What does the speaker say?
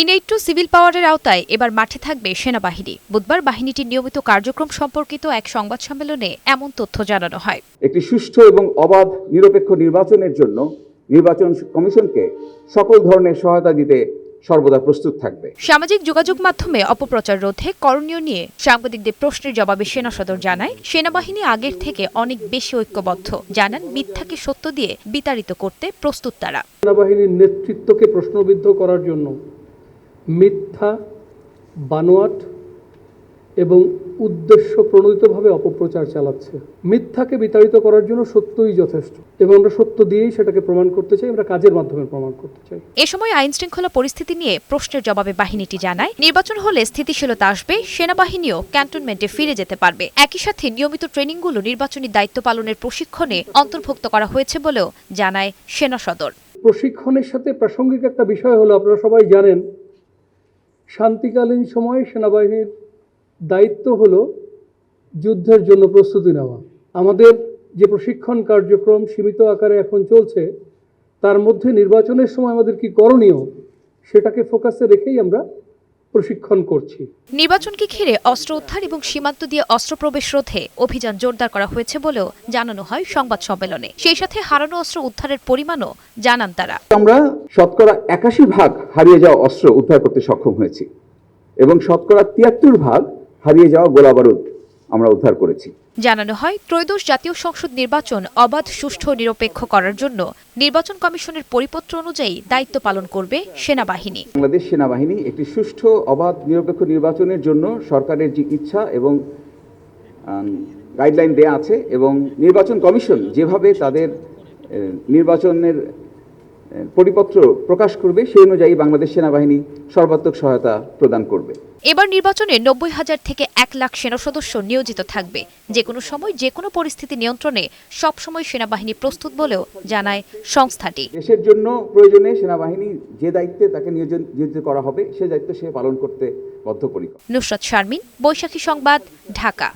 ইনএইট civil পাওয়ারের আওতায় এবার মাঠে থাকবে সেনাবাহিনী। বুধবার বাহিনীটির নিয়মিত কার্যক্রম সম্পর্কিত এক সংবাদ সম্মেলনে এমন তথ্য জানানো হয়। একটি সুষ্ঠু এবং অবাধ নিরপেক্ষ নির্বাচনের জন্য নির্বাচন কমিশনকে সকল ধরনের সহায়তা দিতে সর্বদা প্রস্তুত থাকবে। সামাজিক যোগাযোগ মাধ্যমে অপপ্রচার রোধে করণীয় নিয়ে সাংবাদিকদের প্রশ্নের জবাবে সেনা সদর জানায় সেনাবাহিনী আগের থেকে অনেক বেশি ঐক্যবদ্ধ। জানান মিথ্যাকে সত্য দিয়ে বিতাড়িত করতে প্রস্তুত তারা। সেনাবাহিনীর নেতৃত্বকে প্রশ্নবিদ্ধ করার জন্য মিথ্যা বানোয়াট এবং উদ্দেশ্য প্রণোদিতভাবে অপপ্রচার চালাচ্ছে। মিথ্যাকে বিতাড়িত করার জন্য সত্যই যথেষ্ট এবং আমরা সত্য দিয়েই সেটাকে প্রমাণ করতে চাই আমরা কাজের মাধ্যমে প্রমাণ করতে চাই। এ সময় আইন শৃঙ্খলা পরিস্থিতি নিয়ে প্রশ্নের জবাবে বাহিনীটি জানায় নির্বাচন হলে স্থিতিশীলতা আসবে সেনাবাহিনীও ক্যান্টনমেন্টে ফিরে যেতে পারবে। একই সাথে নিয়মিত ট্রেনিংগুলো নির্বাচনী দায়িত্ব পালনের প্রশিক্ষণে অন্তর্ভুক্ত করা হয়েছে বলেও জানায় সেনা সদর। প্রশিক্ষণের সাথে প্রাসঙ্গিক একটা বিষয় হলো আপনারা সবাই জানেন শান্তিকালীন সময়ে সেনাবাহিনীর দায়িত্ব হলো যুদ্ধের জন্য প্রস্তুতি নেওয়া। আমাদের যে প্রশিক্ষণ কার্যক্রম সীমিত আকারে এখন চলছে তার মধ্যে নির্বাচনের সময় আমাদের কি করণীয় সেটাকে ফোকাসে রেখেই আমরা প্রশিক্ষণ করছি। নির্বাচনকে ঘিরে অস্ত্র উদ্ধার এবং সীমান্ত দিয়ে অস্ত্র প্রবেশ রোধে অভিযান জোরদার করা হয়েছে বলেও জানানো হয় সংবাদ সম্মেলনে। সেই সাথে হারানো অস্ত্র উদ্ধারের পরিমাণও জানান তারা। আমরা শতকরা একাশি ভাগ হারিয়ে যাওয়া অস্ত্র উদ্ধার করতে সক্ষম হয়েছি এবং শতকরা তিয়াত্তর ভাগ হারিয়ে যাওয়া গোলাবারুদ আমরা উদ্ধার করেছি। জানানো হয় ত্রয়োদশ জাতীয় সংসদ নির্বাচন অবাধ সুষ্ঠু নিরপেক্ষ করার জন্য নির্বাচন কমিশনের পরিপত্র অনুযায়ী দায়িত্ব পালন করবে সেনাবাহিনী। বাংলাদেশ সেনাবাহিনী একটি সুষ্ঠু অবাধ নিরপেক্ষ নির্বাচনের জন্য সরকারের যে ইচ্ছা এবং গাইডলাইন দেয়া আছে এবং নির্বাচন কমিশন যেভাবে তাদের নির্বাচনের পরিপত্র প্রকাশ করবে সেই অনুযায়ী বাংলাদেশ সেনাবাহিনী সর্বাত্মক সহায়তা প্রদান করবে। এবার নির্বাচনে নব্বই হাজার থেকে এক লাখ সেনা সদস্য নিয়োজিত থাকবে। যে কোনো সময় যে কোনো পরিস্থিতি নিয়ন্ত্রণে সবসময় সেনাবাহিনী প্রস্তুত বলেও জানায় সংস্থাটি। দেশের জন্য প্রয়োজনে সেনাবাহিনী যে দায়িত্বে তাকে নিয়োজন নিয়োজিত করা হবে সে দায়িত্ব সে পালন করতে বদ্ধপরিকর। নুসরাত শারমিন বৈশাখী সংবাদ ঢাকা।